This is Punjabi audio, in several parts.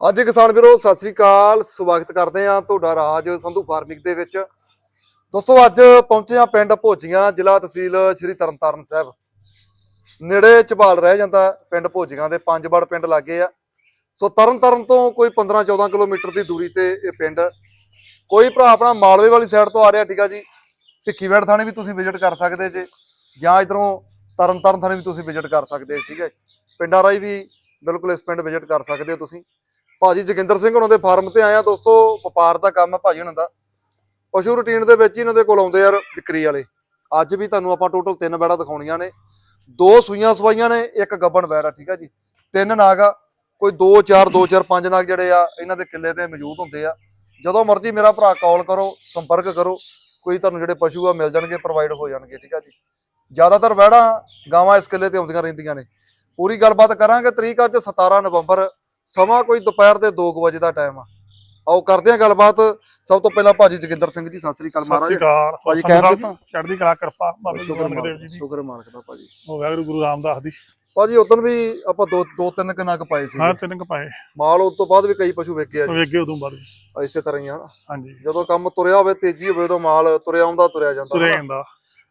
ਅੱਜ ਕਿਸਾਨ ਵੀਰੋ, ਸਤਿ ਸ੍ਰੀ ਅਕਾਲ। ਸਵਾਗਤ ਕਰਦੇ ਆ ਤੁਹਾਡਾ ਰਾਜ ਸੰਧੂ ਫਾਰਮਿੰਗ ਦੇ ਵਿੱਚ। ਦੋਸਤੋ, ਅੱਜ ਪਹੁੰਚੇ ਆ ਪਿੰਡ ਭੋਜੀਆਂ, ਜ਼ਿਲ੍ਹਾ ਤਹਿਸੀਲ ਸ਼੍ਰੀ ਤਰਨਤਾਰਨ ਸਾਹਿਬ। ਨੇੜੇ ਝਬਾਲ ਰਹਿ ਜਾਂਦਾ ਪਿੰਡ ਭੋਜੀਆਂ ਦੇ, ਪੰਜ ਵੜ ਪਿੰਡ ਲਾਗੇ ਆ। ਸੋ ਤਰਨਤਾਰਨ ਤੋਂ ਕੋਈ 15 14 ਕਿਲੋਮੀਟਰ ਦੀ ਦੂਰੀ ਤੇ ਇਹ ਪਿੰਡ। ਕੋਈ ਭਰਾ ਆਪਣਾ ਮਾਲਵੇ ਵਾਲੀ ਸਾਈਡ ਤੋਂ ਆ ਰਿਹਾ, ਠੀਕ ਆ ਜੀ। ਭਿੱਖੀਵਿੰਡ ਥਾਣੇ ਵੀ ਤੁਸੀਂ ਵਿਜ਼ਿਟ ਕਰ ਸਕਦੇ ਜੇ, ਜਾਂ ਇਧਰੋਂ ਤਰਨਤਾਰਨ ਥਾਣੇ ਵੀ ਤੁਸੀਂ ਵਿਜ਼ਿਟ ਕਰ ਸਕਦੇ ਹੋ ਠੀਕ ਹੈ। ਪਿੰਡਾਂ ਰਾਹੀਂ ਵੀ ਬਿਲਕੁਲ ਇਸ ਪਿੰਡ ਵਿਜ਼ਿਟ ਕਰ ਸਕਦੇ ਹੋ ਤੁਸੀਂ। ਭਾਜੀ ਜੋਗਿੰਦਰ ਸਿੰਘ ਉਹਨਾਂ ਦੇ ਫਾਰਮ ਤੇ ਆਏ ਆ ਦੋਸਤੋ, ਵਪਾਰ ਦਾ ਕੰਮ ਹੈ ਭਾਜੀ ਉਹਨਾਂ ਦਾ। ਪਸ਼ੂ ਰੂਟੀਨ ਦੇ ਵਿੱਚ ਹੀ ਇਹਨਾਂ ਦੇ ਕੋਲ ਆਉਂਦੇ ਯਾਰ ਵਿਕਰੀ ਵਾਲੇ। ਅੱਜ ਵੀ ਤੁਹਾਨੂੰ ਆਪਾਂ ਟੋਟਲ ਤਿੰਨ ਬੈੜਾਂ ਦਿਖਾਉਣੀਆਂ ਨੇ। ਦੋ ਸੂਈਆਂ ਸਵਾਈਆਂ ਨੇ, ਇੱਕ ਗੱਬਣ ਬੈੜ ਆ, ਠੀਕ ਆ ਜੀ। ਤਿੰਨ ਨਾਗ ਆ, ਕੋਈ 2 4 2 4 5 ਨਾਗ ਜਿਹੜੇ ਆ, ਇਹਨਾਂ ਦੇ ਕਿੱਲੇ ਤੇ ਮੌਜੂਦ ਹੁੰਦੇ ਆ। ਜਦੋਂ ਮਰਜ਼ੀ ਮੇਰਾ ਭਰਾ ਕਾਲ ਕਰੋ, ਸੰਪਰਕ ਕਰੋ, ਕੋਈ ਤੁਹਾਨੂੰ ਜਿਹੜੇ ਪਸ਼ੂ ਆ ਮਿਲ ਜਾਣਗੇ ਪ੍ਰੋਵਾਈਡ ਹੋ ਜਾਣਗੇ, ਠੀਕ ਆ ਜੀ। ਜ਼ਿਆਦਾਤਰ ਵਹਿੜਾਂ ਗਾਵਾਂ ਇਸ ਕਿੱਲੇ ਤੇ ਆਉਂਦੀਆਂ ਰਹਿੰਦੀਆਂ ਨੇ। ਪੂਰੀ ਗੱਲਬਾਤ ਕਰਾਂਗੇ, ਤਰੀਕ ਅੱਜ 17 ਨਵੰਬਰ ਸਮਾਂ ਕੋਈ ਦੁਪਹਿਰ ਦੇ 2 ਵਜੇ ਦਾ ਟਾਈਮ ਆ। ਆਓ ਕਰਦੇ ਆ ਗੱਲਬਾਤ। ਸਭ ਤੋਂ ਪਹਿਲਾਂ ਭਾਜੀ ਜੋਗਿੰਦਰ ਸਿੰਘ ਜੀ ਸਤਿ ਸ੍ਰੀ ਅਕਾਲ ਸਤਿ ਸ਼੍ਰੀ ਮਹਾਰਾਜ ਅਕਾਲ। ਭਾਜੀ ਕਹਿ ਦਿੱਤਾ? ਚੜ੍ਹਦੀ ਕਲਾ ਕਿਰਪਾ। ਬਾਬਾ ਸ਼ੁਕਰ ਮਾਲਕ ਜੀ ਸ਼ੁਕਰ ਮਾਲਕ ਦਾ ਭਾਜੀ। ਹੋ ਵਾਹਿਗੁਰੂ ਗੁਰੂ ਰਾਮਦਾਸ ਦੀ। ਭਾਜੀ ਉਦੋਂ ਵੀ ਆਪਾਂ ਦੋ ਦੋ ਤਿੰਨ ਕਨਕ ਪਾਏ ਸੀ ਹਾਂ ਤਿੰਨ ਕ ਪਾਏ। ਮਾਲ ਉਸ ਤੋਂ ਬਾਅਦ ਵੀ ਕਈ ਪਸ਼ੂ ਵੇਖੇ ਆ ਜੀ। ਵੇਗੇ ਉਦੋਂ ਬਾਅਦ। ਇਸੇ ਤਰ੍ਹਾਂ ਹੀ ਆ ਹਾਂਜੀ। ਜਦੋਂ ਕੰਮ ਤੁਰਿਆ ਹੋਵੇ ਤੇਜ਼ੀ ਹੋਵੇ ਉਦੋਂ ਮਾਲ ਤੁਰਿਆ ਆਉਂਦਾ ਤੁਰਿਆ ਜਾਂਦਾ। ਤੁਰੇ ਹਨਾ। ਜਾਂਦਾ।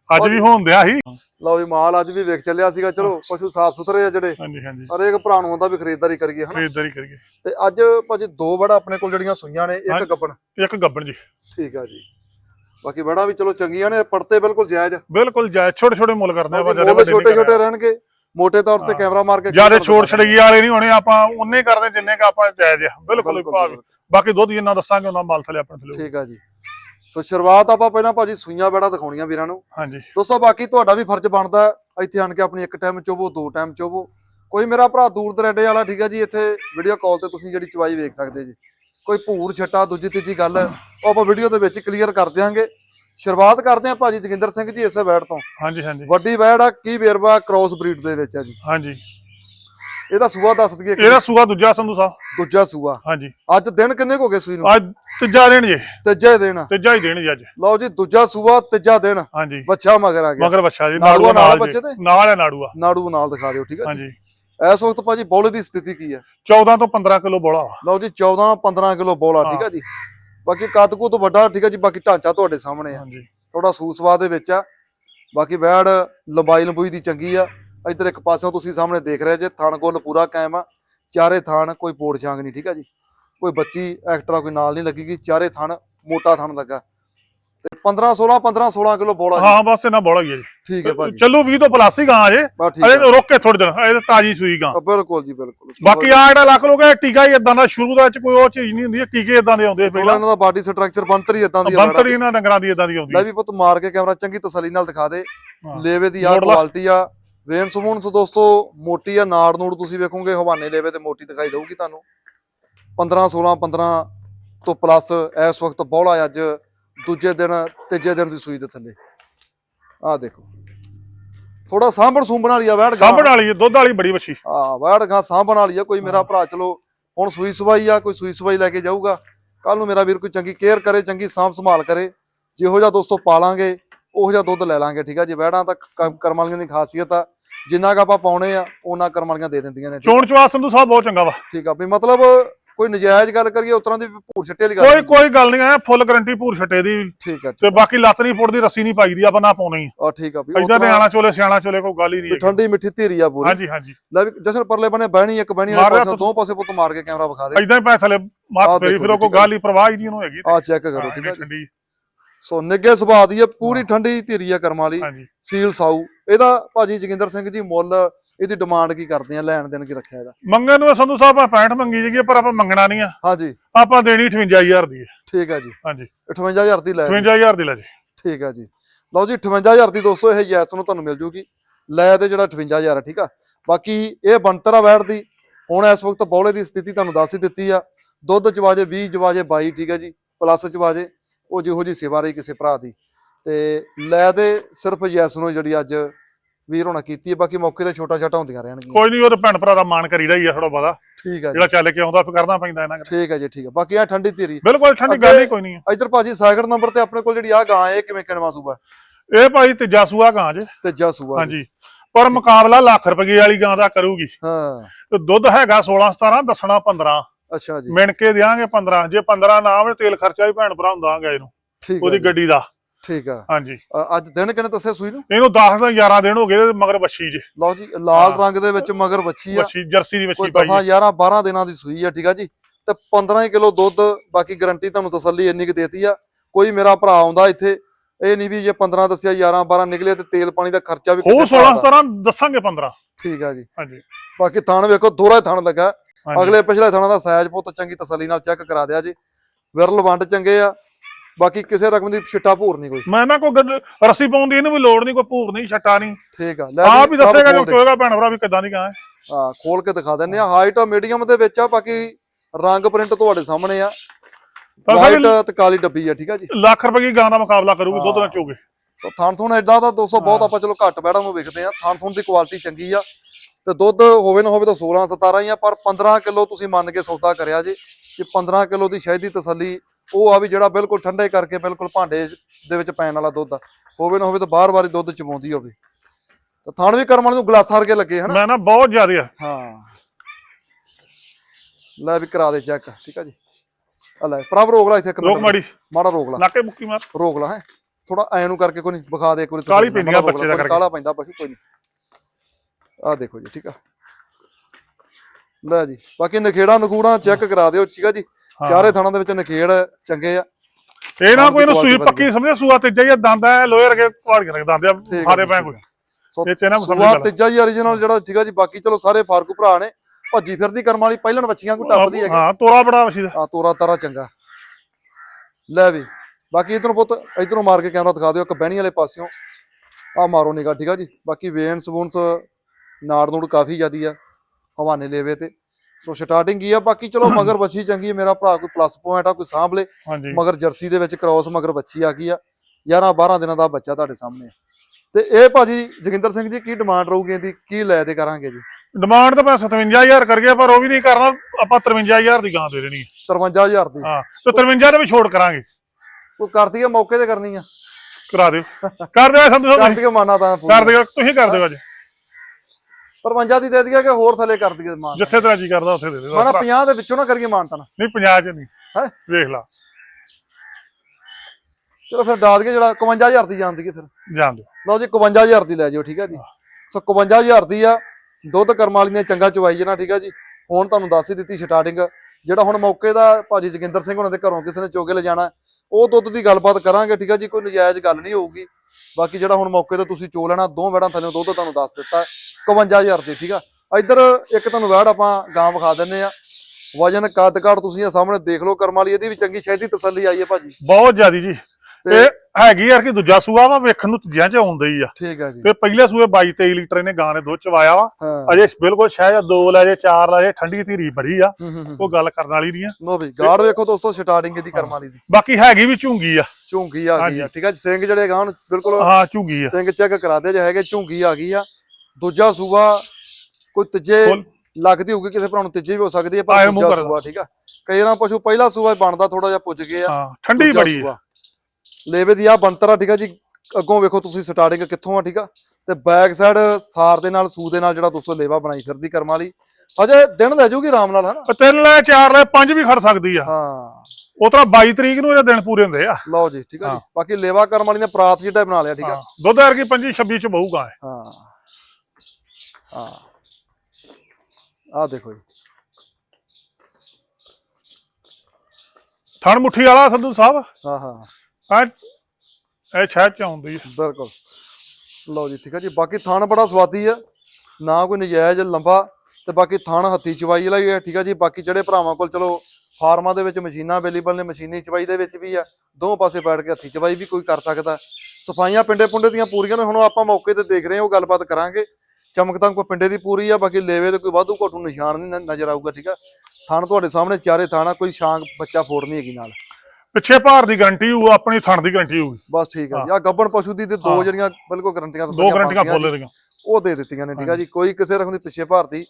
ਅੱਜ ਵੀ ਹੋਣ ਦਿਆ ਸੀ। ਲਓ ਵੀ ਮਾਲ ਅੱਜ ਵੀ ਵੇਖ ਚੱਲਿਆ ਸੀਗਾ ਚਲੋ ਪਸ਼ੂ ਸਾਫ਼ ਸੁਥਰੇ ਆ ਜਿਹੜੇ। ਹਾਂਜੀ ਹਾਂਜੀ। ਹਰੇਕ ਭਰਾ ਨੂੰ ਆਉਂਦਾ ਵੀ ਖਰੀਦਦਾਰੀ ਕਰੀਏ ਹਨਾ? ਖਰੀਦਦਾਰੀ ਕਰੀਏ। ਤੇ ਅੱਜ ਭਾਜੀ ਦੋ ਵੜਾ ਆਪਣੇ ਕੋਲ ਜਿਹੜੀਆਂ ਸੂਈਆਂ ਨੇ ਇੱਕ। ਗੱਬਣ। ਇੱਕ ਗੱਬਣ ਜੀ। ਠੀਕ ਆ ਜੀ। ਬਾਕੀ ਵੜਾ ਵੀ ਚਲੋ ਚੰਗੀਆਂ ਨੇ ਪੜਤੇ ਬਿਲਕੁਲ ਜਾਇਜ਼। ਬਿਲਕੁਲ ਜਾਇ ਛੋਟੇ ਛੋਟੇ ਮੁੱਲ ਕਰਦੇ ਆ ਮੁੱਲ ਛੋਟੇ ਛੋਟੇ ਰਹਿਣਗੇ ਮੋٹے ਤੌਰ ਤੇ। ਕੈਮਰਾ ਮਾਰ ਕੇ ਜ਼ਿਆਦਾ ਛੋੜ ਛੜਈ ਵਾਲੇ ਨਹੀਂ ਹੋਣੇ ਆਪਾਂ ਉਹਨੇ ਕਰਦੇ ਜਿੰਨੇ ਕ ਆਪਾਂ ਜਾਇਜ਼ ਆ। ਬਿਲਕੁਲ ਭਾਵ। ਬਾਕੀ ਦੁੱਧ ਜਿੰਨਾ ਦੱਸਾਂਗੇ ਉਹਨਾਂ ਮਾਲ ਥਲੇ ਆਪਣੇ ਥਲੇ ਠੀਕ ਆ ਜੀ। ਸੋ ਸ਼ੁਰੂਆਤ ਆਪਾਂ ਪਹਿਲਾਂ ਭਾਜੀ ਸੂਈਆਂ ਵੜਾ ਦਿਖਾਉਣੀਆਂ ਵੀਰਾਂ ਨੂੰ। ਹਾਂਜੀ। ਦੋਸਤੋ ਬਾਕੀ ਤੁਹਾਡਾ ਵੀ ਫਰਜ਼ ਬਣਦਾ ਇੱਥੇ ਆਣ ਕੇ ਆਪਣੀ ਇੱਕ ਟਾਈਮ ਚੋਵੋ ਦੋ ਟਾਈਮ ਚੋਵੋ। ਕੋਈ ਮੇਰਾ ਭਰਾ ਦੂਰ ਦਰੇਡੇ ਵਾਲਾ ਠੀਕ ਹੈ ਜੀ ਇੱਥੇ ਵੀਡੀਓ ਕਾਲ ਤੇ ਤੁਸੀਂ ਜਿਹੜੀ ਚਵਾਈ ਵੇਖ ਸਕਦੇ ਜੀ। ਕੋਈ ਭੂਰ ਛੱਟਾ ਦੂਜੀ ਤੀਜੀ ਗੱਲ ਉਹ ਆਪਾਂ ਵੀਡੀਓ ਦੇ ਵਿੱਚ ਕਲੀਅਰ ਕਰ ਦਿਆਂਗੇ। ਸ਼ੁਰੂਆਤ ਕਰਦੇ ਹਾਂ ਭਾਜੀ ਜੋਗਿੰਦਰ ਸਿੰਘ ਜੀ ਇਸੇ ਵੈੜ ਤੋਂ। ਹਾਂਜੀ ਹਾਂਜੀ। ਵੱਡੀ ਵੈੜ ਆ ਕੀ ਵੇਰਵਾ ਕ੍ਰੋਸ ਬਰੀਡ ਦੇ ਵਿੱਚ ਆ ਜੀ। ਹਾਂਜੀ। ਇਹਦਾ ਸੂਆ ਦੱਸ ਦਈਏ ਇਹਦਾ ਸੂਆ ਦੂਜਾ ਸੰਧੂ ਸਾਹਿਬ। ਦੂਜਾ ਸੂਆ। ਹਾਂਜੀ। ਅੱਜ ਦਿਨ ਕਿੰਨੇ ਕੁ ਹੋ ਗਏ ਸੂਈ ਨੂੰ? ਅੱਜ ਤੀਜਾ ਦਿਨ ਜੇ। ਤੀਜਾ ਹੀ ਦਿਨ ਤੀਜਾ ਹੀ ਦਿਨ ਜੀ ਅੱਜ। ਲਓ ਜੀ ਦੂਜਾ ਸੂਆ ਤੀਜਾ ਦਿਨ। ਹਾਂਜੀ। ਬੱਚਾ ਮਗਰ ਆ ਗਿਆ। ਮਗਰ ਬੱਚਾ ਜੀ ਨਾੜੂਆ ਨਾਲ ਬੱਚੇ ਦੇ? ਨਾਲ ਹੈ ਨਾੜੂਆ। ਨਾੜੂ ਨਾਲ ਦਿਖਾ ਦਿਓ ਠੀਕ ਹੈ ਜੀ। ਹਾਂਜੀ। ਇਸ ਵਕਤ ਭਾਜੀ ਬੋਲੇ ਦੀ ਸਥਿਤੀ ਕੀ ਹੈ? 14 ਤੋਂ 15 ਕਿਲੋ ਬੋਲਾ ਲਓ ਜੀ 14 15 ਕਿਲੋ ਬੋਲਾ ਠੀਕ ਹੈ। ਜੀ। ਬਾਕੀ ਕੱਦ ਕੁੱਦ ਵੱਡਾ ਠੀਕ ਹੈ ਜੀ ਬਾਕੀ ਢਾਂਚਾ ਤੁਹਾਡੇ ਸਾਹਮਣੇ ਆ। ਹਾਂਜੀ। ਥੋੜਾ ਸੂਸਵਾ ਦੇ ਵਿੱਚ ਆ। ਬਾਕੀ ਵੈੜ ਲੰਬਾਈ ਲੰਬੂਈ ਦੀ ਚੰਗੀ ਆ। ਇੱਧਰ ਇੱਕ ਪਾਸਿਓਂ ਤੁਸੀਂ ਸਾਹਮਣੇ ਦੇਖ ਰਹੇ ਜੇ ਥਣ ਗੁੱਲ ਪੂਰਾ ਕਾਇਮ ਆ। ਚਾਰੇ ਥਣ ਕੋਈ ਪੋੜ ਛਾਂਗ ਨਹੀਂ ਠੀਕ ਆ ਜੀ? ਕੋਈ ਬੱਚੀ ਐਕਟਰਾ ਕੋਈ ਨਾਲ ਨਹੀਂ ਲੱਗੇਗੀ ਚਾਰੇ ਥਣ ਮੋਟਾ ਥਣ ਲੱਗਾ। ਤੇ 15 16 15 16 ਕਿਲੋ ਬੋਲਾ ਹਾਂ ਬਸ ਇਹਨਾਂ ਬੋਲਾ ਹੀ ਹੈ ਜੀ। ਠੀਕ ਹੈ ਭਾਜੀ। ਚੱਲੂ 20 ਤੋਂ ਪਲੱਸ ਗਾਂ ਜੇ ਹੈ ਰੁਕ ਕੇ ਥੋੜੀ ਦਿਨ ਇਹ ਤਾਜੀ ਸੂਈ ਗਾਂ। ਬਿਲਕੁਲ ਜੀ ਬਿਲਕੁਲ। ਬਾਕੀ ਆ ਜਿਹੜਾ ਲੱਖ ਲੋਗੇ ਟੀਕਾ ਹੀ ਇਦਾਂ ਦਾ ਸ਼ੁਰੂ ਦਾ ਵਿੱਚ ਕੋਈ ਉਹ ਚੀਜ਼ ਨਹੀਂ ਹੁੰਦੀ ਟੀਕੇ ਇਦਾਂ ਦੇ ਆਉਂਦੇ ਪਹਿਲਾਂ ਇਹਨਾਂ ਦਾ ਬਾਡੀ ਸਟਰਕਚਰ ਬੰਤਰ ਹੀ ਇਦਾਂ ਦੀ ਆ ਬੰਤਰ ਹੀ ਇਹਨਾਂ ਡੰਗਰਾਂ ਦੀ ਇਦਾਂ ਦੀ ਆਉਂਦੀ ਲੈ ਵੀ ਪੁੱਤ ਮਾਰ ਕੇ ਕੈਮਰਾ ਚੰਗੀ ਤਸੱਲੀ ਨਾਲ ਦਿਖਾ ਦੇ। ਲੇਵੇ ਦੀ ਆ। ਕੁਆਲਿਟੀ ਆ। ਵੇਨ ਸਮੂਨਸ ਦੋਸਤੋ ਮੋਟੀ ਆ ਨਾੜ ਨੂੜ ਤੁਸੀਂ ਵੇਖੋਗੇ ਹਵਾਨੇ ਲੇਵੇ ਤੇ ਮੋਟੀ ਦਿਖਾਈ ਦਊਗੀ ਤੁਹਾਨੂੰ। 15 16 15 ਤੋਂ ਪਲੱਸ ਇਸ ਵਕਤ ਬੋਲਾ ਅੱਜ ਦੂਜੇ ਦਿਨ ਤੀਜੇ ਦਿਨ ਦੀ ਸੂਈ ਦੇ ਥੱਲੇ। ਆਹ ਦੇਖੋ। ਥੋੜਾ ਸਾਂਭਣ ਸੂੰਭਣ ਵਾਲੀ ਆ ਵੈੜ ਗਾਂ। ਸਾਂਭਣ ਵਾਲੀ ਹੈ, ਦੁੱਧ ਵਾਲੀ ਬੜੀ ਵੱਛੀ। ਆ ਵੈੜ ਗਾਂ ਸਾਂਭਣ ਵਾਲੀ ਆ ਕੋਈ ਮੇਰਾ ਹਾਂ। ਭਰਾ ਚਲੋ ਹੁਣ ਸੂਈ ਸਵਾਈ ਆ ਕੋਈ ਸੂਈ ਸਵਾਈ ਲੈ ਕੇ ਜਾਊਗਾ। ਕੱਲ ਨੂੰ ਮੇਰਾ ਵੀਰ ਕੋਈ ਚੰਗੀ ਕੇਅਰ ਕਰੇ ਚੰਗੀ ਸਾਂਭ ਸੰਭਾਲ ਕਰੇ। ਜਿਹੋ ਜਿਹਾ ਦੋਸਤੋ ਪਾਲਾਂਗੇ ਉਹੋ ਜਿਹਾ ਦੁੱਧ ਲੈ ਲਾਂਗੇ ਠੀਕ ਆ ਜੀ? ਵੈੜਾਂ ਤਾਂ ਕਰਮ ਵਾਲੀਆਂ ਦੀ ਖਾਸੀਅਤ ਆ। ਜਿੰਨਾ ਕ ਆਪਾਂ ਪਾਉਣੇ ਆ ਉਹਨਾਂ ਕਰਮ ਵਾਲੀਆਂ ਦੇ ਦਿੰਦੀਆਂ ਨੇ ਆ? ਚੋਣ ਚਵਾ ਸੰਧੂ ਸਾਹਿਬ ਬਹੁਤ ਚੰਗਾ ਵਾ। ਠੀਕ ਆ ਵੀ ਮਤਲਬ ਕੋਈ ਨਜਾਇਜ਼ ਗੱਲ ਕਰੀਏ ਉਸ ਤਰ੍ਹਾਂ ਦੀ ਭੂਰ ਛੱਟੇ ਵਾਲੀ ਗੱਲ ਕੋਈ। ਕੋਈ ਗੱਲ ਨਹੀਂ ਹੈ ਫੁੱਲ ਗਰੰਟੀ ਭੂਰ ਛੱਟੇ ਦੀ। ਠੀਕ ਆ ਤੇ ਬਾਕੀ ਲੱਤ ਨਹੀਂ ਪੁੱਟਦੀ ਰੱਸੀ ਨਹੀਂ ਪਾਈਦੀ ਆਪਾਂ ਨਾ ਪਾਉਣੀ। ਆ ਠੀਕ ਆ ਵੀ ਇਦਾਂ ਨਿਆਣਾ ਚੋਲੇ ਸਿਆਣਾ ਚੋਲੇ ਕੋਈ ਗੱਲ ਹੀ ਨਹੀਂ। ਠੰਡੀ ਮਿੱਠੀ ਧੀਰੀ ਆ ਪੂਰੀ। ਹਾਂਜੀ ਹਾਂਜੀ। ਲੈ ਵੀ ਜਸ਼ਨ ਪਰਲੇ ਬਨੇ ਬਹਿਣੀ ਇੱਕ ਬਹਿਣੀ ਵਾਲੇ ਪਾਸੇ ਦੋ ਪਾਸੇ ਪੁੱਤ ਮਾਰ ਕੇ ਕੈਮਰਾ ਵਿਖਾ ਦੇ। ਇਦਾਂ ਹੀ ਪੈ ਥਲੇ ਮਾਰ ਫੇਰੀ ਫਿਰ ਕੋਈ ਗੱਲ ਹੀ ਪ੍ਰਵਾਹ ਹੀ ਨਹੀਂ ਉਹਨੂੰ ਹੈਗੀ। ਆ ਚੈੱਕ ਕਰੋ ਠੀਕ ਆ ਠੰਡੀ। ਸੋ ਨਿੱਗੇ ਸੁਭਾਅ ਦੀ ਆ ਪੂਰੀ ਹਾਂ। ਠੰਡੀ ਧੀਰੀ ਆ ਕਰਮ ਵਾਲੀ ਸੀਲ ਸਾਊ। ਇਹਦਾ ਭਾਜੀ ਜੋਗਿੰਦਰ ਸਿੰਘ ਜੀ ਮੁੱਲ ਇਹਦੀ ਡਿਮਾਂਡ ਕੀ ਕਰਦੇ ਆ ਲੈਣ ਦੇਣ ਕੀ ਰੱਖਿਆ ਇਹਦਾ? ਮੰਗਣ ਨੂੰ ਸੰਧੂ ਸਾਹਿਬ ਆਪਾਂ 65 ਮੰਗੀ ਜੀਏ ਪਰ ਆਪਾਂ ਮੰਗਣਾ ਨਹੀਂ ਆ। ਹਾਂਜੀ। ਆਪਾਂ ਦੇਣੀ 58000 ਦੀ ਹੈ। ਠੀਕ ਹੈ ਜੀ। ਹਾਂਜੀ। 58000 ਦੀ ਲੈ ਜੀ। 58000 ਦੀ ਲੈ ਜੀ। ਠੀਕ ਹੈ ਜੀ। ਲਓ ਜੀ 58000 ਦੀ ਦੋਸਤੋ ਇਹ ਯੈਸ ਨੂੰ ਤੁਹਾਨੂੰ ਮਿਲ ਜੂਗੀ। ਲੈ ਤੇ ਜਿਹੜਾ 58000 ਆ ਠੀਕ ਆ। ਬਾਕੀ ਇਹ ਬੰਤਰ ਆ ਵੈੜ ਦੀ। ਹੁਣ ਇਸ ਵਕਤ ਬੌਲੇ ਦੀ ਸਥਿਤੀ ਤੁਹਾਨੂੰ ਦੱਸ ਹੀ ਦਿੱਤੀ ਆ। ਦੁੱਧ ਚਵਾਜੇ 20 ਚਵਾਜੇ 22 ਠੀਕ ਹੈ ਜੀ। ਪਲੱਸ ਚਵਾਜੇ। ਉਹ ਜਿਹੋ ਜੀ ਸੇਵਾ ਰਹੀ ਕਿਸੇ ਭਰਾ ਦੀ। ਤੇ ਲੈ ਤੇ ਸਿਰਫ ਯੈਸ ਨੂੰ ਜਿਹੜੀ ਅੱਜ ਵੀਰ ਹੋਣਾ ਕੀਤੀ ਹੈ ਬਾਕੀ ਮੌਕੇ ਤੇ ਛੋਟਾ ਛੋਟਾ ਹੁੰਦੀਆਂ ਰਹਿਣਗੀਆਂ। ਕੋਈ ਨਹੀਂ ਉਹ ਤਾਂ ਭੈਣ ਭਰਾ ਦਾ ਮਾਣ ਕਰੀਦਾ ਹੀ ਆ ਥੋੜਾ ਬਹੁਤਾ। ਠੀਕ ਹੈ ਜੀ। ਜਿਹੜਾ ਚੱਲ ਕੇ ਆਉਂਦਾ ਫਿਰ ਕਰਨਾ ਪੈਂਦਾ ਇਹਨਾਂ ਕਰਕੇ। ਠੀਕ ਹੈ ਜੀ ਠੀਕ ਹੈ ਬਾਕੀ ਆ ਠੰਡੀ ਧੀਰੀ। ਬਿਲਕੁਲ ਠੰਡੀ ਗੱਲ ਹੀ ਕੋਈ ਨਹੀਂ ਇਧਰ ਭਾਜੀ ਸਾਈਕਲ ਨੰਬਰ ਤੇ ਆਪਣੇ ਕੋਲ ਜਿਹੜੀ ਆ ਗਾਂ ਹੈ ਇਹ ਕਿਵੇਂ ਕਿਨਵਾ ਸੂਬਾ। ਇਹ ਭਾਈ ਤੀਜਾ ਸੂਆ ਗਾਂ ਜੇ। ਤੀਜਾ ਸੂਬਾ ਹਾਂਜੀ। ਪਰ ਮੁਕਾਬਲਾ ਲੱਖ ਰੁਪਏ ਵਾਲੀ ਗਾਂ ਦਾ ਕਰੂਗੀ। ਹਾਂ। ਤੇ ਦੁੱਧ ਹੈਗਾ 16 17 ਦੱਸਣਾ 15 ਅੱਛਾ ਜੀ। ਮਿਣ ਕੇ ਦਿਆਂਗੇ 15 ਜੇ 15 ਨਾ ਆਵੇ ਤੇਲ ਖਰਚਾ ਵੀ ਭੈਣ ਭਰਾ ਹੁੰਦਾਗਾ ਇਹਨੂੰ ਠੀਕ ਉਹਦੀ ਜੀ, ਗੱਡੀ ਦਾ। ਠੀਕ ਆ। ਹਾਂਜੀ। ਅੱਜ ਦਿਨ ਕਿੰਨੇ ਦੱਸੇ ਸੂਈ ਨੂੰ? ਇਹਨੂੰ 10 ਦਾ 11 ਦਿਨ ਹੋ ਗਏ ਤੇ ਮਗਰ ਬੱਛੀ ਜੇ। ਲਓ ਜੀ ਲਾਲ। ਰੰਗ ਦੇ ਵਿੱਚ ਮਗਰ ਬੱਚੀ ਆ। ਬੱਛੀ ਜਰਸੀ ਦੀ ਬੱਛੀ ਪਾਈ 10 ਹੈ 11 12 ਦਿਨਾਂ ਦੀ ਸੂਈ ਆ ਠੀਕ ਆ ਜੀ। ਤੇ 15 ਕਿਲੋ ਦੁੱਧ ਬਾਕੀ ਗਾਰੰਟੀ ਤੁਹਾਨੂੰ ਤਸੱਲੀ ਇੰਨੀ ਕਿ ਦੇਤੀ ਆ। ਕੋਈ ਮੇਰਾ ਭਰਾ ਆਉਂਦਾ ਇੱਥੇ ਇਹ ਨਹੀਂ ਵੀ ਜੇ 15 ਦੱਸਿਆ 11 12 ਨਿਕਲੇ ਤੇ ਤੇਲ ਪਾਣੀ ਦਾ ਖਰਚਾ ਵੀ ਹੋ ਕਿਸੇ 16 ਹਿਸਾਬ ਦਾ। 17 ਦੱਸਾਂਗੇ 15 ਠੀਕ ਆ ਜੀ। ਹਾਂਜੀ। ਬਾਕੀ ਥਣ ਵੇਖੋ ਦੋਹਰਾ ਥਣ ਲੱਗਾ। ਅਗਲੇ ਪਿਛਲੇ ਥਣਾਂ ਦਾ ਸਾਈਜ਼ ਬਹੁਤ ਚੰਗੀ ਤਸੱਲੀ ਨਾਲ ਚੈੱਕ ਕਰਾ ਦਿਆ ਜੀ। ਵਿਰਲ ਵੰਡ ਚੰਗੇ ਆ। ਬਾਕੀ ਕਿਸੇ ਰਕਮ ਦੀ ਛਿੱਟਾ ਭੂਰ ਨਹੀਂ ਕੋਈ। ਮੈਂ ਨਾ ਕੋਈ ਰੱਸੀ ਪਾਉਣ ਦੀ ਇਹਨੂੰ ਵੀ ਲੋੜ ਨਹੀਂ ਕੋਈ ਭੂਰ ਨਹੀਂ ਛੱਟਾ ਨਹੀਂ। ਠੀਕ ਆ ਲੈ ਆਪ ਹੀ ਦੱਸੇਗਾ ਦੇ। ਚੋਏਗਾ ਭੈਣ ਭਰਾ ਵੀ ਕਿੱਦਾਂ ਦੀ ਗਾਂ ਹੈ। ਹਾਂ ਖੋਲ ਕੇ ਦਿਖਾ ਦਿੰਨੇ ਆ। ਹਾਈਟ ਮੀਡੀਅਮ ਦੇ ਵਿੱਚ ਆ ਬਾਕੀ ਰੰਗ ਪ੍ਰਿੰਟ ਤੁਹਾਡੇ ਸਾਹਮਣੇ ਆ। ਵਾਈਟ ਤੇ ਕਾਲੀ ਡੱਬੀ ਆ ਠੀਕ ਆ ਜੀ। ਲੱਖ ਰੁਪਏ ਦੀ ਗਾਂ ਦਾ ਮੁਕਾਬਲਾ ਕਰੂਗੀ ਦੁੱਧ ਨਾਲ। ਚੋਗੇ। ਸੋ ਥਣ ਥੁਣ ਐਡਾ ਦਾ 200 ਬਹੁਤ। ਆਪਾਂ ਚਲੋ ਘੱਟ ਬੈੜਾਂ ਨੂੰ ਵਿਕਦੇ ਆ। ਥਣ ਥੁਣ ਦੀ ਕੁਆਲਿਟੀ ਚੰਗੀ ਆ। ਤੇ ਦੁੱਧ ਹੋਵੇ ਨਾ ਹੋਵੇ ਤਾਂ 16 17 ਹੀ ਆ ਪਰ 15 ਕਿਲੋ ਤੁਸੀਂ ਮੰਨ ਕੇ ਸੌਦਾ ਕਰਿਆ ਜੀ ਕਿ 15 ਕਿਲੋ ਦੀ ਸ਼ਹਿਦ ਦੀ ਤਸੱਲੀ ਉਹ ਆ ਵੀ ਜਿਹੜਾ ਬਿਲਕੁਲ ਠੰਡੇ ਕਰਕੇ ਬਿਲਕੁਲ ਭਾਂਡੇ ਦੇ ਵਿੱਚ ਪੈਣ ਵਾਲਾ ਦੁੱਧ ਆ। ਹੋਵੇ ਨਾ ਹੋਵੇ ਤਾਂ ਬਾਰ-ਬਾਰ ਹੀ ਦੁੱਧ ਚਵਾਉਂਦੀ ਹੋਵੇ। ਤਾਂ ਥਣ ਵੀ ਕਰਮ ਵਾਲੇ ਨੂੰ ਗਲਾਸਾਂ ਵਰਗੇ ਲੱਗੇ ਹਨਾ? ਮੈਂ ਨਾ ਬਹੁਤ ਜ਼ਿਆਦਾ ਹਾਂ। ਲੈ ਵੀ ਕਰਾ ਦੇ ਚੈੱਕ ਠੀਕ ਆ ਜੀ? ਆ ਲੈ ਪ੍ਰਭ ਰੋਕ ਲਾ ਇੱਥੇ ਇੱਕ ਮਾੜੀ। ਮਾੜਾ ਰੋਕ ਲਾ। ਨਾਕੇ ਮੁੱਕੀ ਮਾਰ। ਰੋਕ ਲਾ ਹੈ। ਥੋੜਾ ਐ ਨੂੰ ਕਰਕੇ ਕੋਈ ਨਹੀਂ ਵਿਖਾ ਦੇ ਵਾਰੀ ਤਸੱਲੀ ਨਾਲ, ਪੈਂਦੀ ਆ ਬੱਚੇ ਦਾ ਕੋਈ ਕਰਕੇ। ਕਾਲਾ ਪੈਂਦਾ ਬਾਕੀ ਕੋਈ ਨਹੀਂ ਆ ਦੇਖੋ ਜੀ ਠੀਕ ਆ। ਲੈ ਜੀ ਬਾਕੀ ਨਖੇੜਾ ਨਖੂੜਾ ਚੈੱਕ ਕਰਾ ਦਿਓ ਠੀਕ ਆ ਜੀ। ਹਾਂ। ਚਾਰੇ ਥਾਣਾ ਦੇ ਵਿੱਚ ਨਖੇੜ ਚੰਗੇ ਆ। ਇਹ ਨਾ ਹਾਂ, ਕੋਈ ਇਹਨੂੰ ਸੂਈ। ਪੱਕੀ ਸਮਝੇ ਸੂਆ ਤੀਜਾ ਹੀ ਆ, ਦੰਦ ਹੈ ਲੋਹੇ ਵਰਗੇ ਕੁਹਾੜੀਆਂ ਦੇ ਦੰਦ ਆ ਠੀਕ ਆ ਹਾਰੇ ਪੈ ਕੋਈ। ਇਹ ਚ ਨੂੰ ਸਮਝ ਸੁਆ ਤੀਜਾ ਜੀ origignal ਜਿਹੜਾ ਠੀਕ ਆ ਜੀ ਬਾਕੀ ਚਲੋ ਸਾਰੇ ਫਾਰਕੂ ਭਰਾ ਨੇ ਭੱਜੀ ਫਿਰਦੀ ਕਰਮ ਵਾਲੀ ਪਹਿਲਣ ਬੱਚੀਆਂ ਕੋ ਟੱਪਦੀ ਹੈਗੀ। ਹਾਂ ਤੋਰਾ ਬੜਾ ਵਸੀ ਦਾ। ਆ ਤੋਰਾ ਤਾਰਾ ਚੰਗਾ। ਲੈ ਵੀ ਬਾਕੀ ਇਧਰੋਂ ਪੁੱਤ ਇਧਰੋਂ ਮਾਰ ਕੇ ਕੈਮਰਾ ਦਿਖਾ ਦਿਓ ਇੱਕ ਬਹਿਣੀ ਵਾਲੇ ਪਾਸਿਓਂ। ਆ ਮਾਰੋ ਨਿਗਾ ਠੀਕ ਆ ਜੀ ਬਾਕੀ ਵੇਨ ਸਬੂਨਸ ਨਾੜ ਨੂੜ ਕਾਫੀ ਜ਼ਿਆਦੀ ਆ ਹਵਾਨੇ ਲੇਵੇ ਤੇ। ਸੋ ਸਟਾਰਟਿੰਗ ਕੀ ਆ ਬਾਕੀ ਚਲੋ ਮਗਰ ਬੱਚੀ ਚੰਗੀ ਮੇਰਾ ਭਰਾ ਕੋਈ ਪਲੱਸ ਪੁਆਇੰਟ ਆ ਕੋਈ ਸਾਂਭ ਲੇ ਮਗਰ ਜਰਸੀ ਦੇ ਵਿੱਚ ਕ੍ਰਾਸ ਮਗਰ ਬੱਚੀ ਆ ਗਈ ਆ। 11 12 ਦਿਨਾਂ ਦਾ ਬੱਚਾ ਤੁਹਾਡੇ ਸਾਹਮਣੇ। ਤੇ ਇਹ ਭਾਜੀ ਜੋਗਿੰਦਰ ਸਿੰਘ ਜੀ ਕੀ ਡਿਮਾਂਡ ਰਹੂਗੀ ਇਹਦੀ? ਕੀ ਲੈ ਦੇ ਕਰਾਂਗੇ ਜੀ? ਡਿਮਾਂਡ ਤਾਂ ਮੈਂ 57000 ਕਰ ਗਿਆ ਪਰ ਉਹ ਵੀ ਨਹੀਂ ਕਰਨਾ ਆਪਾਂ 53000 ਦੀ ਗਾਂ ਦੇ ਦੇਣੀ ਹੈ 53000 ਦੀ? ਹਾਂ ਤੇ 53 ਦੇ ਵੀ ਛੋੜ ਕਰਾਂਗੇ। ਕੋਈ ਕਰਦੀ ਆ ਮੌਕੇ ਤੇ ਕਰਨੀ ਆ। ਕਰਾ ਦਿਓ। ਕਰ ਦਿਓ ਸੰਧੂ ਸਾਹਿਬ ਕਰਦੀ ਆ ਮਾਨਾ ਤਾਂ। ਕਰ ਦਿਓ ਤੁਸੀਂ ਕਰ ਦਿਓ ਅੱਜ। 53 ਦੀ ਦੇ ਦਈਏ ਕਿ ਹੋਰ ਥੱਲੇ ਕਰ ਦਈਏ ਮਾਨ। ਜਿੱਥੇ ਤੇਰਾ ਜੀ ਕਰਦਾ ਉੱਥੇ ਦੇ ਦੇ। ਮਾਨਾ 50 ਦੇ ਵਿੱਚੋਂ ਨਾ ਕਰੀਏ ਮਾਨਤਾ ਨਾ। ਨਹੀਂ 50 ਚ ਨਹੀਂ। ਹੈਂ? ਵੇਖ ਲਾ। ਚਲੋ ਫਿਰ ਡਾਦ ਕੇ ਜਿਹੜਾ 51000 ਦੀ ਜਾਂਦੀ ਹੈ ਫਿਰ। ਜਾਣ ਲਓ ਜੀ 51000 ਦੀ ਲੈ ਜਿਓ ਠੀਕ ਹੈ ਜੀ? ਸੋ 51000 ਦੀ ਆ ਦੁੱਧ ਕਰਮ ਵਾਲੀ ਨੇ ਚੰਗਾ ਚਵਾਈ ਜਣਾ ਠੀਕ ਹੈ ਜੀ? ਹੁਣ ਤੁਹਾਨੂੰ ਦੱਸ ਹੀ ਦਿੱਤੀ ਸਟਾਰਟਿੰਗ ਜਿਹੜਾ ਹੁਣ ਮੌਕੇ ਦਾ ਭਾਜੀ ਜੋਗਿੰਦਰ ਸਿੰਘ ਉਹਨਾਂ ਦੇ ਘਰੋਂ ਕਿਸੇ ਨੇ ਚੋਗੇ ਲੈ ਜਾਣਾ ਉਹ ਦੁੱਧ ਦੀ ਗੱਲਬਾਤ ਕਰਾਂਗੇ, ਠੀਕ ਆ ਜੀ, ਕੋਈ ਨਜਾਇਜ਼ ਗੱਲ ਨਹੀਂ ਹੋਊਗੀ। ਬਾਕੀ ਜਿਹੜਾ ਹੁਣ ਮੌਕੇ ਤੇ ਤੁਸੀਂ ਚੋ ਲੈਣਾ, ਦੋ ਵੜਾਂ ਥੱਲੇ ਦੁੱਧ ਤੁਹਾਨੂੰ ਦੱਸ ਦਿੱਤਾ 51000 ਦੀ, ਠੀਕ ਆ? ਇੱਧਰ ਇੱਕ ਤੁਹਾਨੂੰ ਵੜ ਆਪਾਂ ਗਾਂ ਵਿਖਾ ਦਿੰਨੇ ਆ। ਵਜਨ ਕੱਦ ਕਾਠ ਤੁਸੀਂ ਇਹ ਸਾਹਮਣੇ ਦੇਖ ਲਓ, ਕਰਮ ਵਾਲੀ, ਇਹਦੀ ਵੀ ਚੰਗੀ ਸ਼ਹਿਦੀ ਤਸੱਲੀ ਆਈ ਹੈ ਭਾਜੀ। ਬਹੁਤ ਜ਼ਿਆਦੀ ਜੀ। ਤੇ- ਹੈਗੀ ਯਾਰ ਕਿ ਦੂਜਾ ਸੂਆ ਵਾ ਵੇਖਣ ਨੂੰ ਤੀਜਿਆਂ ਚ ਆਉਂਦਾ ਹੀ ਆ। ਠੀਕ ਹੈ ਜੀ। ਤੇ ਪਹਿਲੇ ਸੂਏ 22 23 ਲੀਟਰ ਇਹਨੇ ਗਾਂ ਨੇ ਦੁੱਧ ਚਵਾਇਆ ਵਾ। ਅਜੇ ਬਿਲਕੁਲ ਸ਼ਾਇਦ ਦੋ ਲੈ ਜੇ ਚਾਰ ਲੈ ਜੇ ਠੰਡੀ ਧੀਰੀ ਬੜੀ ਆ। ਉਹ ਗੱਲ ਕਰਨ ਵਾਲੀ ਨਹੀਂ ਆ। ਲੋ ਵੀ ਗਾੜ ਵੇਖੋ ਦੋਸਤੋ ਸਟਾਰਟਿੰਗ ਇਹਦੀ ਕਰਮ ਵਾਲੀ ਦੀ। ਬਾਕੀ ਹੈਗੀ ਵੀ ਝੁੰਗੀ ਆ। ਝੁੰਗੀ ਆ ਗਈ। ਆ ਠੀਕ ਆ ਜੀ। ਸਿੰਘ ਜਿਹੜੇ ਗਾਂ ਬਿਲਕੁਲ ਹਾਂ ਝੁੰਗੀ ਆ। ਸਿੰਘ ਚੈੱਕ ਕਰਾ ਦੇ ਜੇ ਹੈਗੇ ਝੁੰਗੀ ਆ ਗਈ ਆ। ਦੂਜਾ ਸੂਬਾ ਕੋਈ ਤੀਜੇ। ਲੱਗਦੀ ਹੋਊਗੀ ਕਿਸੇ ਭਰਾ ਨੂੰ ਤੀਜੇ ਵੀ ਹੋ ਸਕਦੀ ਹੈ ਪਰ ਦੂਜਾ। ਸੂਬਾ ਠੀਕ ਆ। ਕਈ ਵਾਰ ਪਸ਼ੂ ਪਹਿਲਾ ਸੂਬਾ ਬਣਦਾ ਥੋੜਾ ਜਿਹਾ ਪੁੱਜ ਗਏ ਆ ਹਾਂ ਠੰਡੀ ਬੜੀ ਆ। ਸੂਆ। ਲੇਵੇ ਦੀ ਆ ਬੰਤਰ ਆ ਠੀਕ ਆ ਜੀ? ਅੱਗੋਂ ਵੇਖੋ ਤੁਸੀਂ ਸਟਾਰਟਿੰਗ ਕਿੱਥੋਂ ਆ ਠੀਕ ਆ? ਤੇ ਬੈਕ ਸਾਈਡ ਸਾਰ ਦੇ ਨਾਲ ਸੂ ਦੇ ਨਾਲ ਜਿਹੜਾ ਦੋਸਤੋ ਲੇਵਾ ਬਣਾਈ ਫਿਰਦੀ ਕਰਮ ਵਾਲੀ। ਹਜੇ ਦਿਨ ਲੈ ਜਾਊਗੀ ਆਰਾਮ ਨਾਲ ਹਨਾ? ਤਿੰਨ ਲੈ ਚਾਰ ਲੈ ਪੰਜ ਵੀ ਖੜ ਸਕਦੀ ਆ। ਹਾਂ। ਉਹ ਤਾਂ 22 ਤਰੀਕ ਨੂੰ ਇਹਦੇ ਦਿਨ ਪੂਰੇ ਹੁੰਦੇ ਆ। ਲਓ ਜੀ ਠੀਕ ਆ ਜੀ। ਬਾਕੀ ਲੇਵਾ ਕਰਮ ਵਾਲੀ ਨੇ ਪ੍ਰਾਤ ਜਿਹੜਾ ਬਣਾ ਲਿਆ ਠੀਕ ਆ। ਦੁੱਧ ਵਰਗੀ 25 26 ਚ ਬਹੂਗਾ। ਹਾਂ। ਹਾਂ। ਆ ਦੇਖੋ ਜੀ। ਥਣ ਮੁੱਠੀ ਵਾਲਾ ਸੰਧੂ ਸਾਹਿਬ? ਹਾਂ ਹਾਂ। ਆ ਇਹ ਸ਼ਹਿਦ ਚ ਆਉਂਦੀ ਆ। ਬਿਲਕੁਲ। ਲਓ ਜੀ, ਠੀਕ ਹੈ ਜੀ। ਬਾਕੀ ਥਾਣ ਬੜਾ ਸਵਾਦੀ ਆ। ਨਾ ਕੋਈ ਨਜਾਇਜ਼, ਲੰਬਾ ਤੇ ਬਾਕੀ ਥਾਣ ਹੱਥੀ ਚਵਾਈ ਵਾਲਾ ਹੀ ਆ, ਠੀਕ ਆ ਜੀ। ਬਾਕੀ ਜਿਹੜੇ ਭਰਾਵਾਂ ਕੋਲ, ਚਲੋ, ਫਾਰਮਾਂ ਦੇ ਵਿੱਚ ਮਸ਼ੀਨਾਂ ਅਵੇਲੇਬਲ ਨੇ, ਮਸ਼ੀਨੀ ਚਵਾਈ ਦੇ ਵਿੱਚ ਵੀ ਆ। ਦੋਵੇਂ ਪਾਸੇ ਬੈਠ ਕੇ ਹੱਥੀ ਚਵਾਈ ਵੀ ਕੋਈ ਕਰ ਸਕਦਾ। ਸਫਾਈਆਂ ਪਿੰਡੇ ਪੁੰਡੇ ਦੀਆਂ ਪੂਰੀਆਂ ਨੇ, ਹੁਣ ਆਪਾਂ ਮੌਕੇ ਤੇ ਦੇਖ ਰਹੇ ਹਾਂ, ਉਹ ਗੱਲਬਾਤ ਕਰਾਂਗੇ। ਚਮਕ ਤਾਂ ਕੋਈ ਪਿੰਡੇ ਦੀ ਪੂਰੀ ਆ, ਬਾਕੀ ਲੇਵੇ ਤੇ ਕੋਈ ਵਾਧੂ ਘਟੂ ਨਿਸ਼ਾਨ ਨਹੀਂ ਨਜ਼ਰ ਆਊਗਾ, ਠੀਕ ਆ। ਥਾਣ ਤੁਹਾਡੇ ਸਾਹਮਣੇ, ਚਾਰੇ ਥਾਣਾ, ਕੋਈ ਸ਼ਾਂਕ ਬੱਚਾ ਫੋੜ ਨਹੀਂ ਹੈਗੀ ਨਾਲ। ਪਿੱਛੇ ਭਾਰ ਦੀ ਗਾਰੰਟੀ ਹੋਊ ਆਪਣੀ ਥਣ ਦੀ ਗਾਰੰਟੀ ਹੋਊਗੀ। ਬਸ ਠੀਕ ਜੀ। ਆ ਗੱਬਣ ਪਸ਼ੂ ਦੀ ਤੇ ਦੋ ਹਾਂ। ਜਿਹੜੀਆਂ ਬਿਲਕੁਲ ਗਰੰਟੀਆਂ ਦੋ ਗਾਰੰਟੀਆਂ ਫੁੱਲ ਦੀਆਂ। ਉਹ ਦੇ ਦਿੱਤੀਆਂ ਨੇ ਠੀਕ ਆ ਜੀ। ਕੋਈ ਕਿਸੇ ਰਕਮ ਦੀ ਪਿੱਛੇ ਭਾਰਤੀ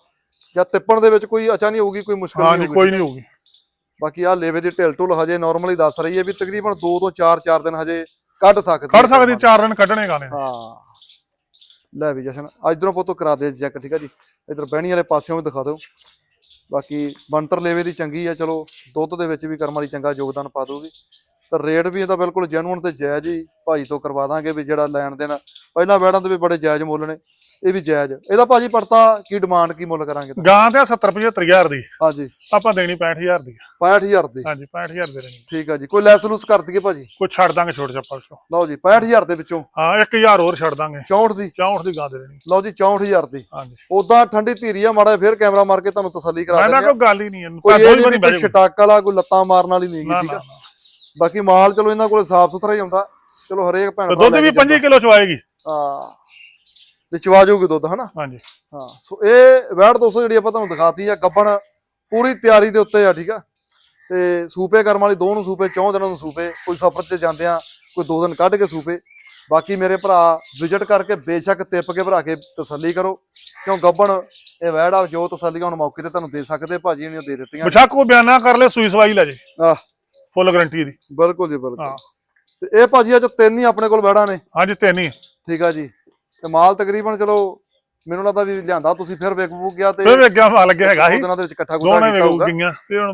ਜਾਂ ਤਿੱਪਣ ਦੇ ਵਿੱਚ ਕੋਈ ਅਚਾ ਨਹੀਂ ਹੋਊਗੀ ਕੋਈ ਮੁਸ਼ਕਲ ਹਾਂ ਨਹੀਂ ਕੋਈ ਨਹੀਂ ਹੋਊਗੀ। ਬਾਕੀ ਆ ਲੇਵੇ ਦੀ ਢਿਲ ਢੁਲ ਹਜੇ ਨਾਰਮਲੀ ਦੱਸ ਰਹੀ ਹੈ ਵੀ ਤਕਰੀਬਨ 2 ਤੋਂ 4 4 ਦਿਨ ਹਜੇ ਕੱਢ ਸਕਦੀ ਹੈ ਸਕਦੀ ਚਾਰ ਦਿਨ ਕੱਢਣੇ ਗਾਣੇ ਹਾਂ। ਲੈ ਵੀ ਜਸ਼ਨ ਇਧਰੋਂ ਪੁੱਤੋ ਕਰਾ ਦੇ ਚੈੱਕ ਠੀਕ ਆ ਜੀ। ਇਧਰ ਬਹਿਣੀ ਵਾਲੇ ਪਾਸਿਓਂ ਵੀ ਦਿਖਾ ਦਿਓ। ਬਾਕੀ ਬੰਤਰ ਲੇਵੇ ਦੀ ਚੰਗੀ ਆ, ਚਲੋ ਦੁੱਧ ਦੇ ਵਿੱਚ ਵੀ ਕਰਮ ਵਾਲੀ ਚੰਗਾ ਯੋਗਦਾਨ ਪਾ ਦੂਗੀ ਤਾਂ ਰੇਟ ਵੀ ਇਹਦਾ ਬਿਲਕੁਲ ਜੈਨੂਅਨ ਤੇ ਜਾਇਜ਼ ਹੀ ਭਾਜੀ ਤੋਂ ਕਰਵਾ ਦਾਂਗੇ ਵੀ ਜਿਹੜਾ ਲੈਣ ਦੇਣ ਪਹਿਲਾਂ ਬੈੜਾਂ ਦੇ ਵੀ ਬੜੇ ਜਾਇਜ਼ ਮੁੱਲ ਨੇ ਇਹ ਵੀ ਜਾਇਜ਼। ਇਹਦਾ ਭਾਜੀ ਪੜਤਾ ਕੀ ਡਿਮਾਂਡ ਕੀ ਮੁੱਲ ਕਰਾਂਗੇ? ਗਾਂ ਤੇ 70 75000 ਦੀ। ਹਾਂਜੀ। ਆਪਾਂ ਦੇਣੀ 65000 ਦੀ 65000 ਦੀ। ਹਾਂਜੀ 65000 ਦੇ ਦੇਣੀ। ਠੀਕ ਆ ਜੀ। ਕੋਈ ਲੈਸ ਲੂਸ ਕਰ ਦਈਏ ਭਾਜੀ? ਕੁਝ ਛੱਡ ਦਾਂਗੇ ਛੋਟ ਛੱਪਾ ਵਿੱਚੋਂ। ਲਓ ਜੀ 65000 ਦੇ ਵਿੱਚੋਂ। ਹਾਂ 1000 ਹੋਰ ਛੱਡ ਦਾਂਗੇ। 64 ਦੀ। 64 ਦੀ ਗਾਂ ਦੇ ਦੇਣੀ। ਲਓ ਜੀ 64000 ਦੀ। ਹਾਂਜੀ। ਉਦਾਂ ਠੰਡੀ ਧੀਰੀ ਆ ਮਾੜਾ ਫੇਰ ਕੈਮਰਾ ਮਾਰ ਕੇ ਤੁਹਾਨੂੰ ਤਸੱਲੀ ਕਰਾ ਮੈਂ ਦਿੰਦੇ ਆ। ਕੋਈ ਗੱਲ ਹੀ ਨਹੀਂ ਕੋਈ। ਛਟਾਕ ਵਾਲਾ ਕੋਈ ਲੱਤਾਂ ਮਾਰਨ ਵਾਲੀ ਨਹੀਂ ਠੀਕ ਆ? ਬਾਕੀ ਮਾਲ ਚਲੋ ਇਹਨਾਂ ਕੋਲ ਸਾਫ਼ ਸੁਥਰਾ ਹੀ ਹੁੰਦਾ। ਚਲੋ ਹਰੇਕ ਭੈਣ ਤੇ ਦੁੱਧ ਵੀ ਕੇ 25 ਕਿਲੋ ਚਵਾਏਗੀ। ਹਾਂ। ਤੇ ਚਵਾ ਜਾਊਗੀ ਦੁੱਧ ਹਨਾ? ਹਾਂਜੀ। ਹਾਂ ਸੋ ਇਹ ਵੈੜ 200 ਜਿਹੜੀ ਆਪਾਂ ਤੁਹਾਨੂੰ ਦਿਖਾਤੀ ਆ ਗੱਬਣ ਪੂਰੀ ਤਿਆਰੀ ਦੇ ਉੱਤੇ ਆ ਠੀਕ ਆ? ਤੇ ਸੂਪੇ ਕਰਮ ਵਾਲੀ ਦੋ ਨੂੰ ਸੂਪੇ ਚੌਂ ਦਿਨਾਂ ਨੂੰ ਸੂਪੇ ਕੋਈ ਸਫ਼ਰ 'ਚ ਜਾਂਦੇ ਆ ਕੋਈ ਦੋ ਦਿਨ ਕੱਢ ਕੇ ਸੂਪੇ। ਬਾਕੀ ਮੇਰੇ ਭਰਾ ਵਿਜ਼ਿਟ ਕਰਕੇ ਬੇਸ਼ੱਕ ਤਿੱਪ ਕੇ ਭਰਾ ਕੇ ਤਸੱਲੀ ਕਰੋ ਕਿਉਂ ਗੱਬਣ ਇਹ ਵੈੜ ਆ ਜੋ ਤਸੱਲੀ ਹੁਣ ਮੌਕੇ ਤੇ ਤੁਹਾਨੂੰ ਦੇ ਸਕਦੇ ਭਾਜੀ ਨੇ ਦੇ ਦਿੱਤੀਆਂ ਬਿਸ਼ੱਕ ਉਹ ਬਿਆਨਾ ਕਰ ਲੈ ਸੂਈ ਸਵਾਈ ਲੈ ਜੇ। ਆਹ। ਫੁੱਲ ਗਾਰੰਟੀ ਦੀ। ਬਿਲਕੁਲ ਜੀ ਬਿਲਕੁਲ। ਹਾਂ। ਤੇ ਇਹ ਭਾਜੀ ਅੱਜ ਤਿੰਨ ਹੀ ਆਪਣੇ ਕੋਲ ਵੈੜਾਂ ਨੇ। ਹਾਂਜੀ ਤਿੰਨ ਹੀ ਠੀਕ ਆ ਜੀ। ਤੇ ਮਾਲ ਤਕਰੀਬਨ ਚਲੋ ਮੈਨੂੰ ਲੱਗਦਾ ਵੀ ਲਿਆਂਦਾ ਤੁਸੀਂ ਫਿਰ ਵੇਖ ਵੂ ਗਿਆ ਤੇ ਫਿਰ ਵੀ ਅੱਗੇ ਮਾਲ ਲੱਗਿਆ ਹੈਗਾ ਸੀ। ਦਿਨਾਂ ਦੇ ਵਿੱਚ ਇਕੱਠਾ ਦੋਨੇ ਕੀਤਾ ਹੋਊਗਾ। ਗਈਆਂ ਤੇ ਹੁਣ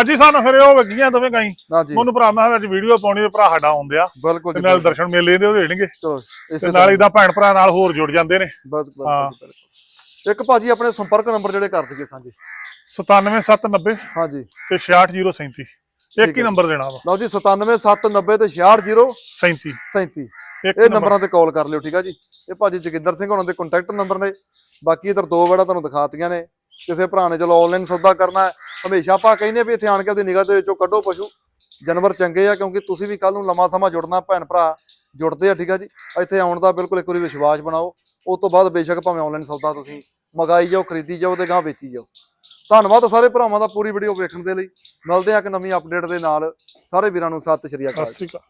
ਅੱਜ ਹੀ ਸਾਨੂੰ ਫਿਰ ਉਹ ਵੇਗੀਆਂ ਦੋਵੇਂ ਗਾਈ ਨਾ ਜੀ। ਉਹਨੂੰ ਭਰਾ ਮੈਂ ਅੱਜ ਵੀਡੀਓ ਪਾਉਣੀ ਤੇ ਭਰਾ ਸਾਡਾ ਆਉਂਦੇ ਆ। ਬਿਲਕੁਲ ਨਾਲ। ਦਰਸ਼ਨ ਮੇਲੇ ਦੇ ਉਹ ਦੇਣਗੇ। ਚਲੋ ਇਸੇ ਨਾਲ ਇਦਾਂ ਭੈਣ ਭਰਾ ਨਾਲ ਹੋਰ ਜੁੜ ਜਾਂਦੇ ਨੇ। ਬਸ ਬਸ। ਇੱਕ ਭਾਜੀ ਆਪਣੇ ਸੰਪਰਕ ਨੰਬਰ ਜਿਹੜੇ ਕਰ ਦਈਏ ਸਾਂਝੇ। 97790 ਹਾਂਜੀ ਤੇ 66037 ਇੱਕ ਹੀ। ਨੰਬਰ ਦੇਣਾ ਵਾ। ਲਓ ਜੀ 97790 ਤੇ 66037 37 ਇੱਕ ਇਹ ਨੰਬਰ। ਤੇ ਕਾਲ ਕਰ ਲਿਓ ਠੀਕ ਆ ਜੀ? ਇਹ ਭਾਜੀ ਜੋਗਿੰਦਰ ਸਿੰਘ ਹੋਣਾ ਦੇ ਕੰਟੈਕਟ ਨੰਬਰ ਨੇ। ਬਾਕੀ ਇਧਰ ਦੋ ਵੜਾ ਤੁਹਾਨੂੰ ਦਿਖਾਤੀਆਂ ਨੇ। ਕਿਸੇ ਭਰਾ ਨੇ ਚਲੋ ਆਨਲਾਈਨ ਸੌਦਾ ਕਰਨਾ ਹਮੇਸ਼ਾ ਆਪਾਂ ਕਹਿੰਦੇ ਵੀ ਇੱਥੇ ਆਣ ਕੇ ਆਪਣੀ ਨਿਗਾਹ ਦੇ ਵਿੱਚੋਂ ਕੱਢੋ ਪਸ਼ੂ। ਜਾਨਵਰ ਚੰਗੇ ਆ ਕਿਉਂਕਿ ਤੁਸੀਂ ਵੀ ਕੱਲ ਨੂੰ ਲੰਮਾ ਸਮਾਂ ਜੁੜਨਾ ਭੈਣ ਭਰਾ ਜੁੜਦੇ ਆ ਠੀਕ ਆ ਜੀ? ਇੱਥੇ ਆਉਣ ਦਾ ਬਿਲਕੁਲ ਇੱਕ ਵਾਰੀ ਵਿਸ਼ਵਾਸ ਬਣਾਓ। ਉਸ ਤੋਂ ਬਾਅਦ ਬੇਸ਼ੱਕ ਭਾਵੇਂ ਆਨਲਾਈਨ ਸੌਦਾ ਤੁਸੀਂ ਮਗਾਈ ਜਾਓ ਖਰੀਦੀ ਜਾਓ ਤੇ ਗਾਂ ਵੇਚੀ ਜਾਓ। ਧੰਨਵਾਦ ਸਾਰੇ ਭਰਾਵਾਂ ਦਾ ਪੂਰੀ ਵੀਡੀਓ ਵੇਖਣ ਦੇ ਲਈ। ਮਿਲਦੇ ਹਾਂ ਇੱਕ ਨਵੀਂ ਅਪਡੇਟ ਦੇ ਨਾਲ। ਸਾਰੇ ਵੀਰਾਂ ਨੂੰ ਸਤਿ ਸ਼੍ਰੀ ਅਕਾਲ। ਸਤਿ ਸ਼੍ਰੀ ਅਕਾਲ।